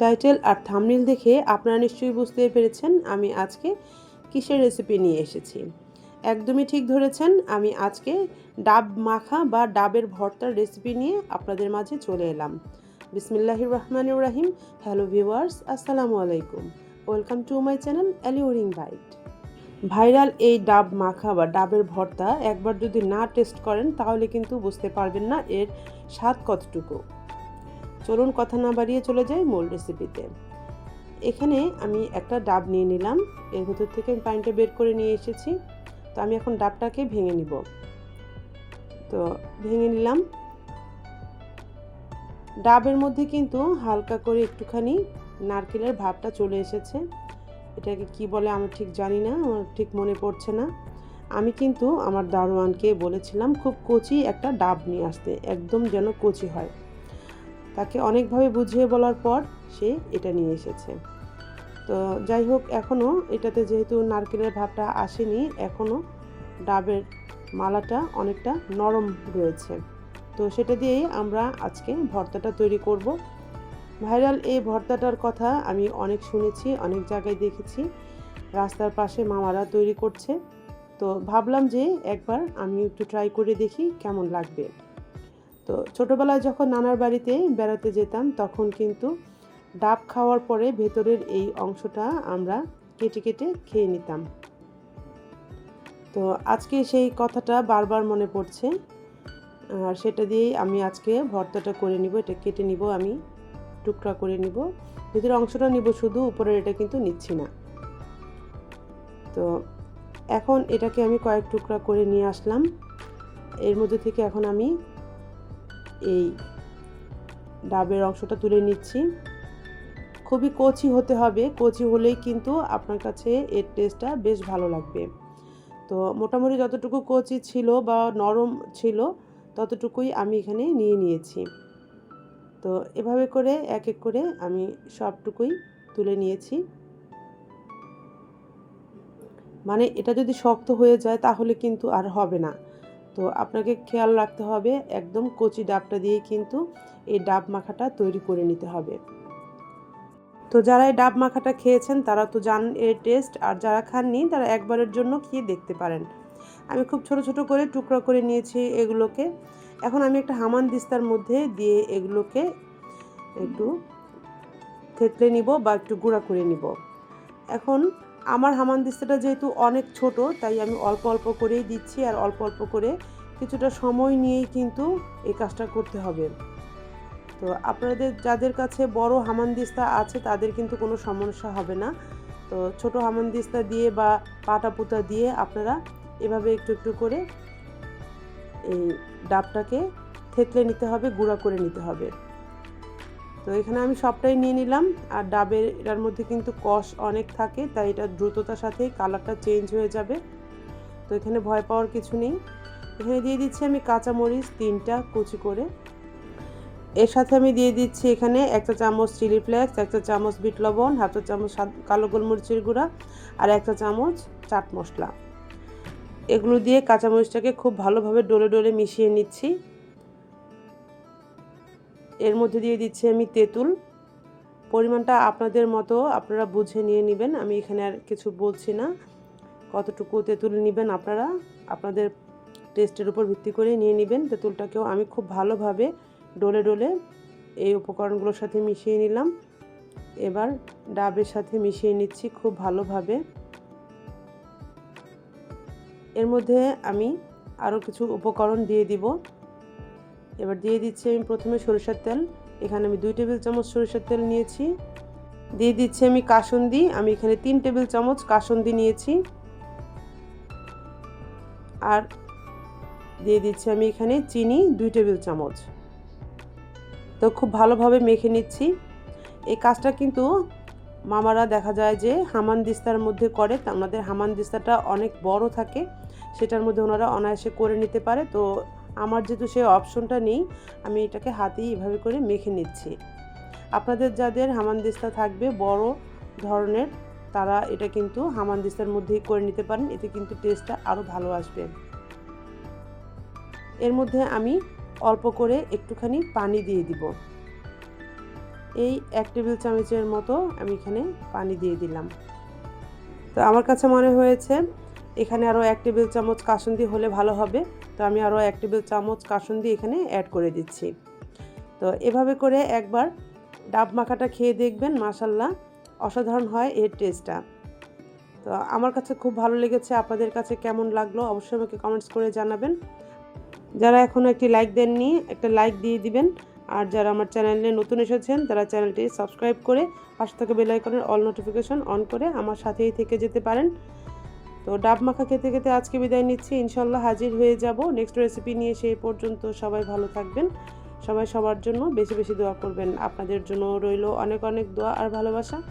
Title আর থামনিল দেখে আপনারা নিশ্চয়ই বুঝতে পেরেছেন আমি আজকে কিসের রেসিপি নিয়ে এসেছি। একদমই ঠিক ধরেছেন, আমি আজকে ডাব মাখা বা ডাবের ভর্তার রেসিপি নিয়ে আপনাদের মাঝে চলে এলাম। বিসমিল্লাহির রহমানুর রাহিম। হ্যালো ভিউয়ার্স, আসসালামু আলাইকুম। Welcome to my channel alluring bite. Viral এই ডাব মাখা বা ডাবের ভর্তা একবার যদি না টেস্ট করেন তাহলে কিন্তু বুঝতে পারবেন না এর স্বাদ কতটুকু। চলুন কথা না বাড়িয়ে চলে যাই মূল রেসিপিতে এখানে আমি একটা ডাব নিয়ে নিলাম, এর ভেতর থেকে আমি পানিটা বের করে নিয়ে এসেছি। তো আমি এখন ডাবটাকে ভেঙে নিব। তো ভেঙে নিলাম। ডাবের মধ্যে কিন্তু হালকা করে একটুখানি নারকেলের ভাবটা চলে এসেছে। এটাকে কি বলে আমি ঠিক জানি না, আমার ঠিক মনে পড়ছে না। আমি কিন্তু আমার দারোয়ানকে বলেছিলাম, খুব কচি একটা ডাব নিয়ে আসতে, একদম যেন কচি হয়। তাকে অনেকভাবে বুঝিয়ে বলার পর সে এটা নিয়ে এসেছে। তো যাই হোক এখনও এটাতে যেহেতু নারকেলের ভাবটা আসেনি এখনও ডাবের মালাটা অনেকটা নরম রয়েছে। তো সেটা দিয়েই আমরা আজকে ভর্তাটা তৈরি করব। ভাইরাল এই ভর্তাটার কথা আমি অনেক শুনেছি, অনেক জায়গায় দেখেছি। রাস্তার পাশে মামারা তৈরি করছে। তো ভাবলাম যে একবার আমি একটু ট্রাই করে দেখি কেমন লাগবে। তো ছোটোবেলায় যখন নানার বাড়িতে বেড়াতে যেতাম, তখন কিন্তু ডাব খাওয়ার পরে ভেতরের এই অংশটা আমরা কেটে কেটে খেয়ে নিতাম। তো আজকে সেই কথাটা বারবার মনে পড়ছে। আর সেটা দিয়েই আমি আজকে ভর্তাটা করে নিব, এটা কেটে নিব আমি, টুকরা করে নিব। ভেতরের অংশটা নিব শুধু, উপরের এটা কিন্তু নিচ্ছি না। তো এখন এটাকে আমি কয়েক টুকরা করে নিয়ে আসলাম। এর মধ্যে থেকে এখন আমি এই ডাবের অংশটা তুলে নিচ্ছি। খুবই কচি হতে হবে। কচি হলেই কিন্তু আপনার কাছে এর টেস্টটা বেশ ভালো লাগবে। তো মোটামুটি যতটুকু কচি ছিল বা নরম ছিল, ততটুকুই আমি এখানে নিয়ে নিয়েছি। তো এভাবে করে এক এক করে আমি সবটুকুই তুলে নিয়েছি। মানে এটা যদি শক্ত হয়ে যায় তাহলে কিন্তু আর হবে না। তো আপনাকে খেয়াল রাখতে হবে, একদম কচি ডাবটা দিয়ে কিন্তু এই ডাব মাখাটা তৈরি করে নিতে হবে। তো যারা এই ডাব মাখাটা খেয়েছেন তারা তো জানেন এর টেস্ট আর যারা খাননি তারা একবারের জন্য খেয়ে দেখতে পারেন। আমি খুব ছোট ছোট করে টুকরা করে নিয়েছি এগুলোকে। এখন আমি একটা হামান দিস্তার মধ্যে দিয়ে এগুলোকে একটু থেতলে নিব বা একটু গুঁড়া করে নিব। এখন আমার হামান দিস্তাটা যেহেতু অনেক ছোট, তাই আমি অল্প অল্প করেই দিচ্ছি আর অল্প অল্প করে কিছুটা সময় নিয়েই কিন্তু এই কাজটা করতে হবে। তো আপনাদের যাদের কাছে বড় হামানদিস্তা আছে, তাদের কিন্তু কোনো সমস্যা হবে না। তো ছোট হামানদিস্তা দিয়ে বা পাটা পুতা দিয়ে আপনারা এভাবে একটু একটু করে এই ডাবটাকে থেতলে নিতে হবে, গুঁড়া করে নিতে হবে। তো এখানে আমি সবটাই নিয়ে নিলাম। আর ডাবের, এটার মধ্যে কিন্তু কষ অনেক থাকে, তাই এটা দ্রুততার সাথেই কালারটা চেঞ্জ হয়ে যাবে। তো এখানে ভয় পাওয়ার কিছু নেই। এখানে দিয়ে দিচ্ছি আমি কাঁচামরিচ তিনটা কুচি করে। এর সাথে আমি দিয়ে দিচ্ছি এখানে একটা চামচ চিলি ফ্লেক্স একটা চামচ বিট লবণ, হাফ চা চামচ কালো গোলমরিচের গুঁড়া আর একটা চামচ চাট মশলা। এগুলো দিয়ে কাঁচামরিচটাকে খুব ভালোভাবে ডলে ডলে মিশিয়ে নিচ্ছি। এর মধ্যে দিয়ে দিচ্ছি আমি তেঁতুল। পরিমাণটা আপনাদের মতো আপনারা বুঝে নিয়ে নেবেন। আমি এখানে আর কিছু বলছি না। কতটুকু তেঁতুল নেবেন আপনারা, আপনাদের টেস্টের উপর ভিত্তি করে নিয়ে নেবেন। তেঁতুলটাকেও আমি খুব ভালোভাবে ডলে ডলে এই উপকরণগুলোর সাথে মিশিয়ে নিলাম। এবার ডাবের সাথে মিশিয়ে নিচ্ছি খুব ভালোভাবে। এর মধ্যে আমি আরও কিছু উপকরণ দিয়ে দিব। এবার দিয়ে দিচ্ছি আমি প্রথমে সরিষার তেল। এখানে আমি দুই টেবিল চামচ সরিষার তেল নিয়েছি। দিয়ে দিচ্ছি আমি কাসন্দি। আমি এখানে তিন টেবিল চামচ কাসন্দি নিয়েছি। আর দিয়ে দিচ্ছি আমি এখানে চিনি দুই টেবিল চামচ। তো খুব ভালোভাবে মেখে নিচ্ছি। এই কাজটা কিন্তু মামারা দেখা যায় যে হামান দিস্তার মধ্যে করে। আমাদের হামান দিস্তাটা অনেক বড় থাকে। সেটার মধ্যে ওনারা অনায়াসে করে নিতে পারে। তো আমার যেহেতু সেই অপশনটা নেই, আমি এটাকে হাতেই এভাবে করে মেখে নিচ্ছি। আপনাদের যাদের হামানদিস্তা থাকবে, বড় ধরনের, তারা এটা কিন্তু হামানদিস্তার মধ্যেই করে নিতে পারেন, এতে কিন্তু টেস্টটা আরও ভালো আসবে। এর মধ্যে আমি অল্প করে একটুখানি পানি দিয়ে দিব। এই এক টেবিল চামচের মতো আমি এখানে পানি দিয়ে দিলাম। তো আমার কাছে মনে হয়েছে এখানে আরও এক টেবিল চামচ কাসুন্দি হলে ভালো হবে। তো আমি আরও এক টেবিল চামচ কাসুন্দি এখানে অ্যাড করে দিচ্ছি। তো এভাবে করে একবার ডাব মাখাটা খেয়ে দেখবেন মাসাল্লাহ অসাধারণ হয় এর টেস্টটা তো আমার কাছে খুব ভালো লেগেছে, আপনাদের কাছে কেমন লাগল অবশ্যই আমাকে কমেন্টস করে জানাবেন। যারা এখনও একটি লাইক দেননি, একটা লাইক দিয়ে দিবেন। আর যারা আমার চ্যানেলে নতুন এসেছেন, তারা চ্যানেলটি সাবস্ক্রাইব করে পাশে থেকে বেল আইকনের অল নোটিফিকেশন অন করে আমার সাথেই থেকে যেতে পারেন। তো ডাব মাখা খেতে খেতে আজকে বিদায় নিচ্ছি। ইনশাল্লাহ হাজির হয়ে যাব। নেক্সট রেসিপি নিয়ে সেই পর্যন্ত সবাই ভালো থাকবেন। সবাই সবার জন্য বেশি বেশি দোয়া করবেন। আপনাদের জন্য রইল অনেক অনেক দোয়া আর ভালোবাসা।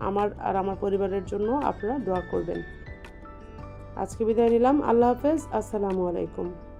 আমার আর আমার পরিবারের জন্য আপনারা দোয়া করবেন। আজকে বিদায় নিলাম। আল্লাহ হাফেজ। আসসালামু আলাইকুম।